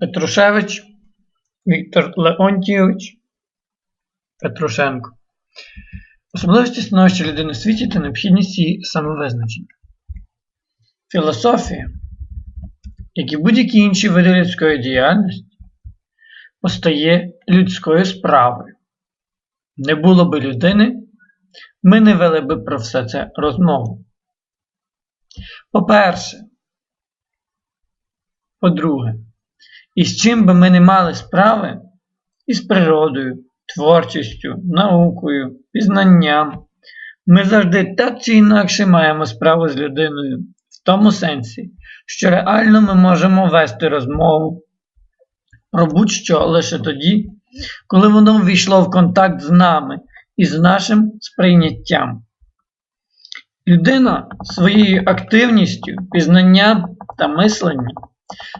Петрушевич Віктор Леонтійович Петрушенко. Особливості становища людини в світі та необхідність її самовизначення. Філософія, як і будь-які інші види людської діяльності, постає людською справою. Не було би людини, ми не вели би про все це розмову. По-перше, по-друге, і з чим би ми не мали справи із природою, творчістю, наукою, пізнанням, ми завжди так чи інакше маємо справу з людиною в тому сенсі, що реально ми можемо вести розмову про будь-що лише тоді, коли воно ввійшло в контакт з нами і з нашим сприйняттям. Людина своєю активністю, пізнанням та мисленням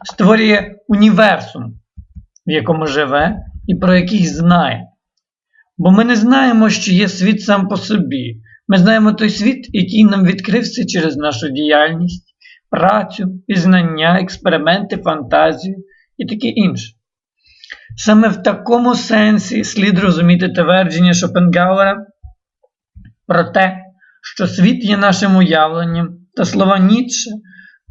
створює універсум, в якому живе і про який знає. Бо ми не знаємо, що є світ сам по собі. Ми знаємо той світ, який нам відкрився через нашу діяльність, працю, пізнання, експерименти, фантазію і таке інше. Саме в такому сенсі слід розуміти твердження Шопенгауера про те, що світ є нашим уявленням, та слова Ніцше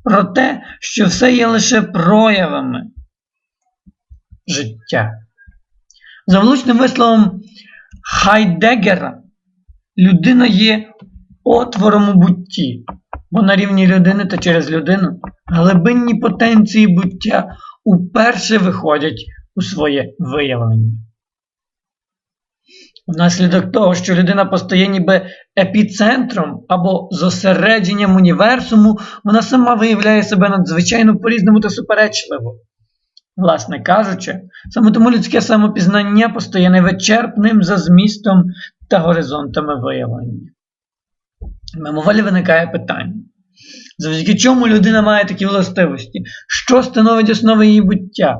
про те, що все є лише проявами життя. За влучним висловом Хайдегера, людина є отвором у бутті, бо на рівні людини та через людину глибинні потенції буття уперше виходять у своє виявлення. Внаслідок того, що людина постає ніби епіцентром або зосередженням універсуму, вона сама виявляє себе надзвичайно по-різному та суперечливо. Власне кажучи, саме тому людське самопізнання постає невичерпним за змістом та горизонтами виявлення. Мимоволі виникає питання, завдяки чому людина має такі властивості, що становить основи її буття?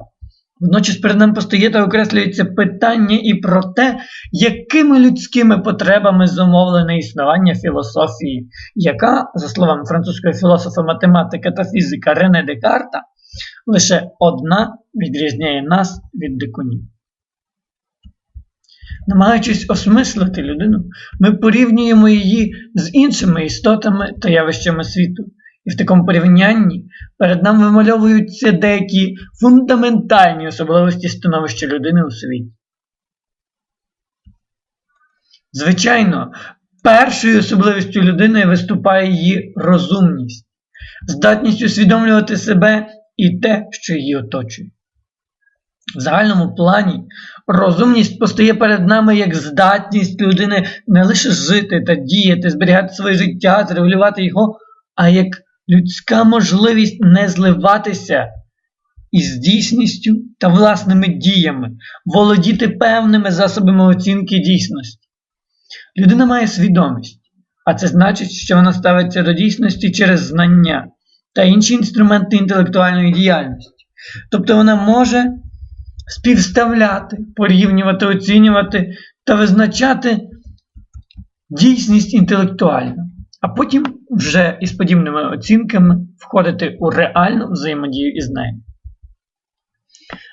Водночас перед нами постає та окреслюється питання і про те, якими людськими потребами зумовлене існування філософії, яка, за словами французького філософа математика та фізика Рене Декарта, лише одна відрізняє нас від дикунів. Намагаючись осмислити людину, ми порівнюємо її з іншими істотами та явищами світу. І в такому порівнянні перед нами вимальовуються деякі фундаментальні особливості становища людини у світі. Звичайно, першою особливістю людини виступає її розумність, здатність усвідомлювати себе і те, що її оточує. В загальному плані розумність постає перед нами як здатність людини не лише жити та діяти, зберігати своє життя, зрегулювати його, а як людська можливість не зливатися із дійсністю та власними діями, володіти певними засобами оцінки дійсності. Людина має свідомість, а це значить, що вона ставиться до дійсності через знання та інші інструменти інтелектуальної діяльності. Тобто вона може співставляти, порівнювати, оцінювати та визначати дійсність інтелектуальну, а потім вже із подібними оцінками входити у реальну взаємодію із нею.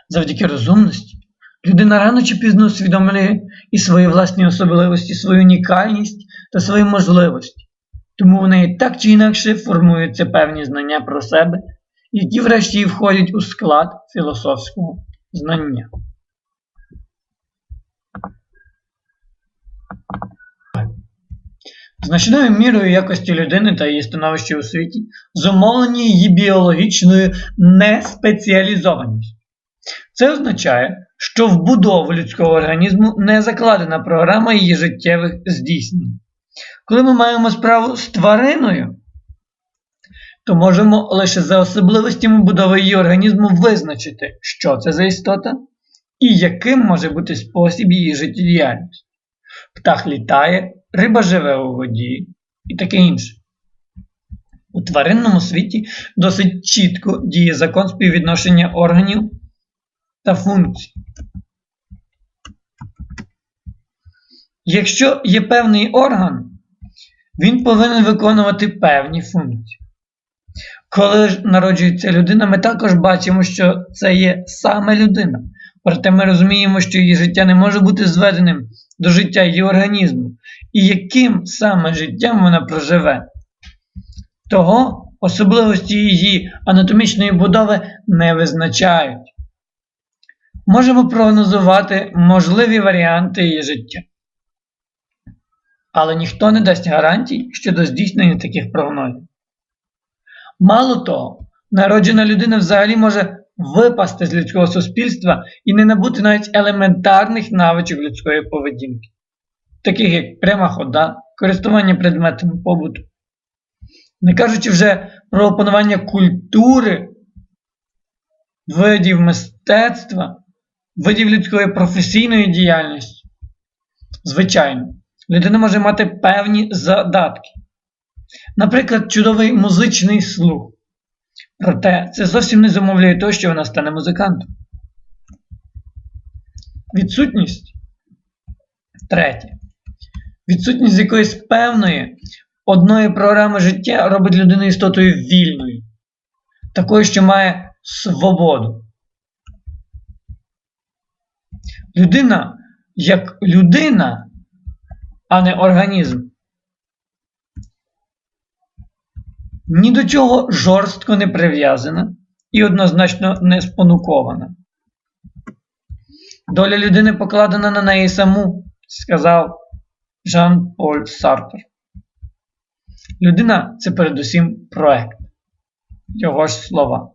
Завдяки розумності людина рано чи пізно усвідомлює і свої власні особливості, свою унікальність та свої можливості. Тому в неї так чи інакше формуються певні знання про себе, які врешті і входять у склад філософського знання. Значною мірою якості людини та її становища у світі зумовлені її біологічною неспеціалізованістю. Це означає, що в будову людського організму не закладена програма її життєвих здійснень. Коли ми маємо справу з твариною, то можемо лише за особливостями будови її організму визначити, що це за істота і яким може бути спосіб її життєдіяльності. Птах літає, риба живе у воді і таке інше. У тваринному світі досить чітко діє закон співвідношення органів та функцій. Якщо є певний орган, він повинен виконувати певні функції. Коли ж народжується людина, ми також бачимо, що це є саме людина. Проте ми розуміємо, що її життя не може бути зведеним до життя її організму, і яким саме життям вона проживе. Того особливості її анатомічної будови не визначають. Можемо прогнозувати можливі варіанти її життя. Але ніхто не дасть гарантій щодо здійснення таких прогнозів. Мало того, народжена людина взагалі може випасти з людського суспільства і не набути навіть елементарних навичок людської поведінки, таких як пряма хода, користування предметами побуту. Не кажучи вже про опанування культури, видів мистецтва, видів людської професійної діяльності. Звичайно, людина може мати певні задатки. Наприклад, чудовий музичний слух. Проте це зовсім не замовляє того, що вона стане музикантом. Відсутність третє. Відсутність якоїсь певної одної програми життя робить людину істотою вільною, такою, що має свободу. Людина як людина, а не організм, ні до чого жорстко не прив'язана і однозначно не спонукована. Доля людини покладена на неї саму, сказав Жан Поль Сартер. Людина це передусім проект, його ж слова.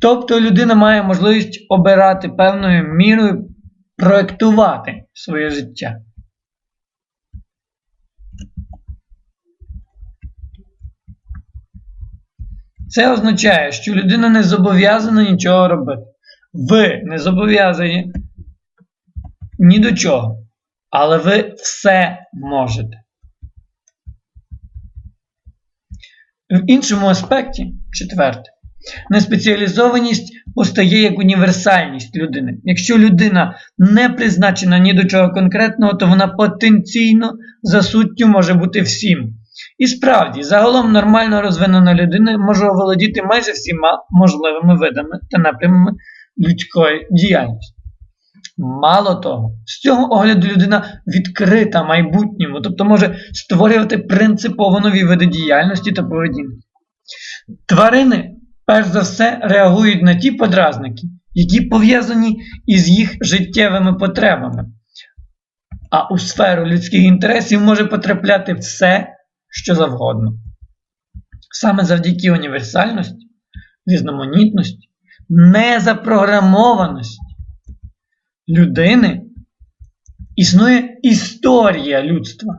Тобто людина має можливість обирати певною мірою проектувати своє життя. Це означає, що людина не зобов'язана нічого робити. Ви не зобов'язані ні до чого. Але ви все можете. В іншому аспекті, четверте, неспеціалізованість постає як універсальність людини. Якщо людина не призначена ні до чого конкретного, то вона потенційно за суттю може бути всім. І справді, загалом нормально розвинена людина може оволодіти майже всіма можливими видами та напрямами людської діяльності. Мало того, з цього огляду людина відкрита майбутньому, тобто може створювати принципово нові види діяльності та поведінки. Тварини, перш за все, реагують на ті подразники, які пов'язані із їх життєвими потребами. А у сферу людських інтересів може потрапляти все, що завгодно. Саме завдяки універсальності, різноманітності, незапрограмованості людини існує історія людства.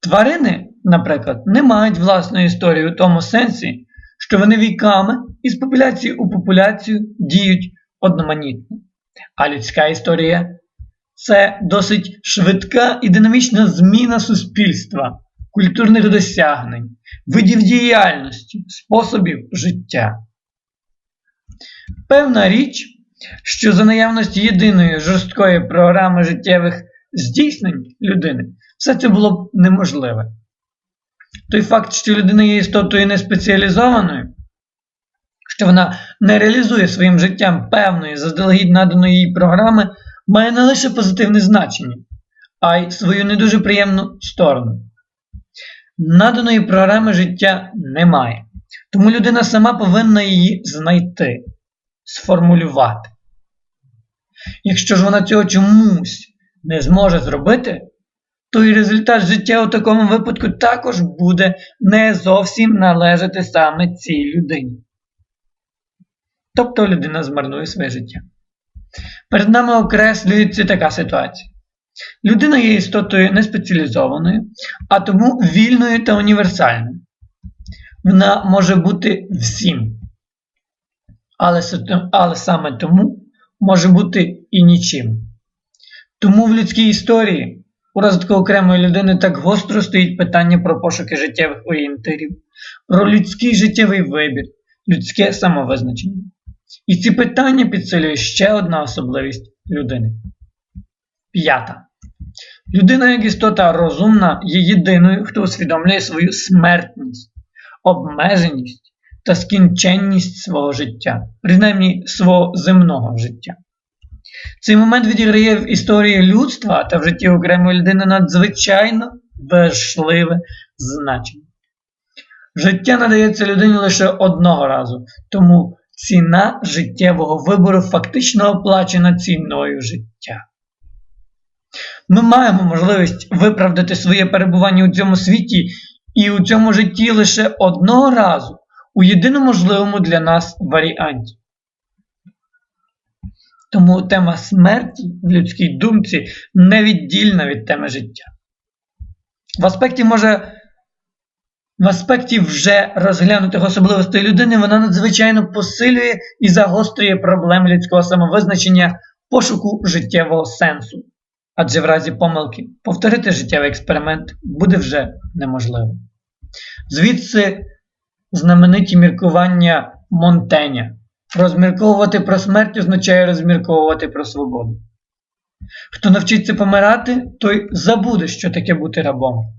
Тварини, наприклад, не мають власної історії у тому сенсі, що вони віками із популяції у популяцію діють одноманітно. А людська історія це досить швидка і динамічна зміна суспільства, культурних досягнень, видів діяльності, способів життя. Певна річ, що за наявності єдиної жорсткої програми життєвих здійснень людини, все це було б неможливе. Той факт, що людина є істотою неспеціалізованою, що вона не реалізує своїм життям певної заздалегідь наданої їй програми, має не лише позитивне значення, а й свою не дуже приємну сторону. Наданої програми життя немає, тому людина сама повинна її знайти, сформулювати. Якщо ж вона цього чомусь не зможе зробити, то і результат життя у такому випадку також буде не зовсім належати саме цій людині. Тобто людина змарнує своє життя. Перед нами окреслюється така ситуація. Людина є істотою неспеціалізованою, а тому вільною та універсальною. Вона може бути всім. Але, але саме тому може бути і нічим. Тому в людській історії у розвитку окремої людини так гостро стоїть питання про пошуки життєвих орієнтирів, про людський життєвий вибір, людське самовизначення. І ці питання підсилює ще одна особливість людини. П'ята. Людина як істота розумна є єдиною, хто усвідомлює свою смертність. обмеженість та скінченність свого життя, принаймні свого земного життя. Цей момент відіграє в історії людства та в житті окремої людини надзвичайно важливе значення. Життя надається людині лише одного разу, тому ціна життєвого вибору фактично оплачена ціною життя. Ми маємо можливість виправдати своє перебування у цьому світі і у цьому житті лише одного разу у єдиному можливому для нас варіанті. Тому тема смерті в людській думці невіддільна від теми життя. В аспекті може в аспекті вже розглянутих особливостей людини вона надзвичайно посилює і загострює проблеми людського самовизначення пошуку життєвого сенсу. Адже в разі помилки повторити життєвий експеримент буде вже неможливо. Звідси знамениті міркування Монтеня. Розмірковувати про смерть означає розмірковувати про свободу. Хто навчиться помирати, той забуде, що таке бути рабом.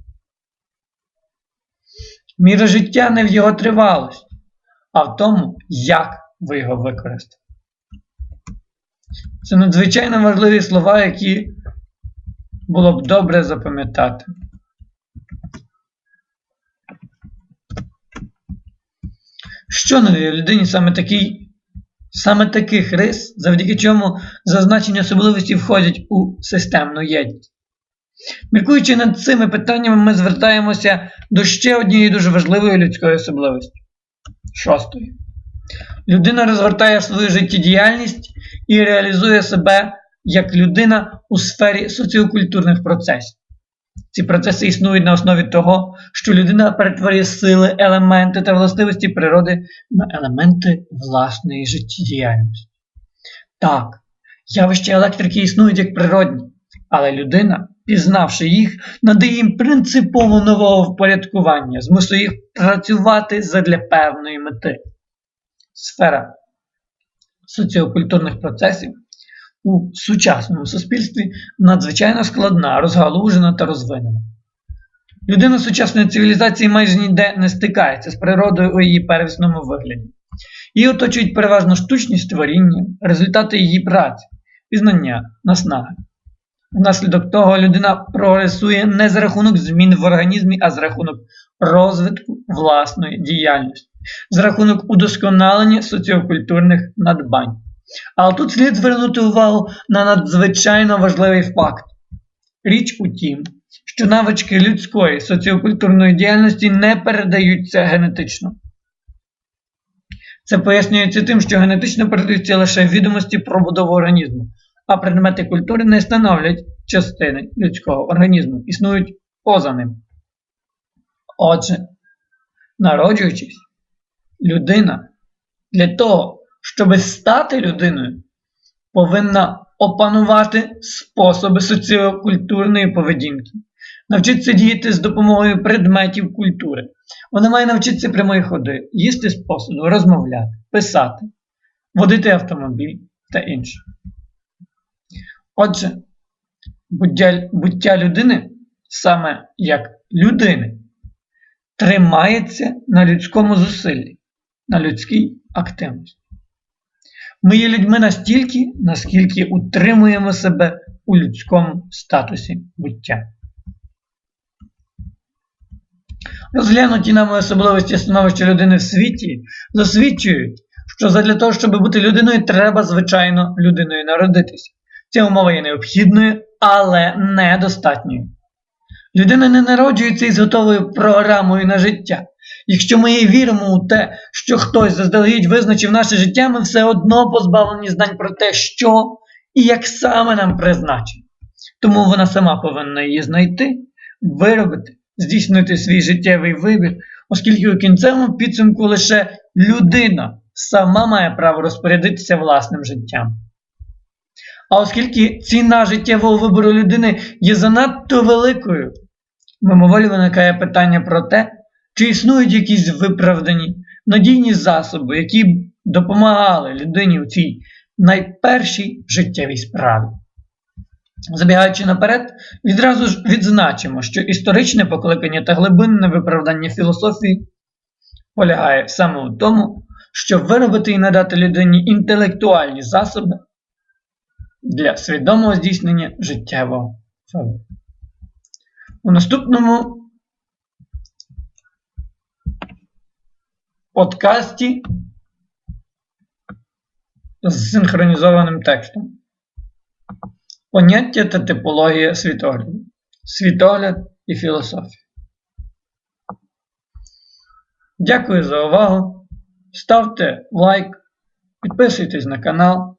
Міра життя не в його тривалості, а в тому, як ви його використаєте. Це надзвичайно важливі слова, які було б добре запам'ятати. Що надає людині саме такий, саме таких рис, завдяки чому зазначені особливості входять у системну єдність? Міркуючи над цими питаннями, ми звертаємося до ще однієї дуже важливої людської особливості. Шостої. Людина розгортає свою життєдіяльність і реалізує себе як людина у сфері соціокультурних процесів. Ці процеси існують на основі того, що людина перетворює сили, елементи та властивості природи на елементи власної життєдіяльності. Так, явища електрики існують як природні, але людина, пізнавши їх, надає їм принципово нового впорядкування, змусує їх працювати задля певної мети. Сфера соціокультурних процесів у сучасному суспільстві надзвичайно складна, розгалужена та розвинена. Людина сучасної цивілізації майже ніде не стикається з природою у її первісному вигляді. Її оточують переважно штучні створіння, результати її праці, пізнання, наснаги. Внаслідок того людина прогресує не за рахунок змін в організмі, а за рахунок розвитку власної діяльності, за рахунок удосконалення соціокультурних надбань. Але тут слід звернути увагу на надзвичайно важливий факт. Річ у тім, що навички людської соціокультурної діяльності не передаються генетично. Це пояснюється тим, що генетично передаються лише відомості про будову організму, а предмети культури не становлять частини людського організму, існують поза ним. Отже, народжуючись, людина для того, щоб стати людиною, повинна опанувати способи соціокультурної поведінки, навчитися діяти з допомогою предметів культури. Вона має навчитися прямої ходи, їсти з посуду, розмовляти, писати, водити автомобіль та інше. Отже, буття, людини, саме як людини, тримається на людському зусиллі, на людській активності. Ми є людьми настільки, наскільки утримуємо себе у людському статусі буття. Розглянуті нами особливості становища людини в світі засвідчують, що задля того, щоб бути людиною, треба, звичайно, людиною народитися. Ця умова є необхідною, але недостатньою. Людина не народжується із готовою програмою на життя. Якщо ми і віримо у те, що хтось заздалегідь визначив наше життя, ми все одно позбавлені знань про те, що і як саме нам призначено. Тому вона сама повинна її знайти, виробити, здійснити свій життєвий вибір, оскільки у кінцевому підсумку лише людина сама має право розпорядитися власним життям. А оскільки ціна життєвого вибору людини є занадто великою, мимоволі виникає питання про те, чи існують якісь виправдані надійні засоби, які допомагали людині у цій найпершій життєвій справі? Забігаючи наперед, відразу ж відзначимо, що історичне покликання та глибинне виправдання філософії полягає саме у тому, щоб виробити і надати людині інтелектуальні засоби для свідомого здійснення життєвого факту. У наступному подкасті з синхронізованим текстом. Поняття та типологія світогляду. Світогляд і філософія. Дякую за увагу. Ставте лайк, підписуйтесь на канал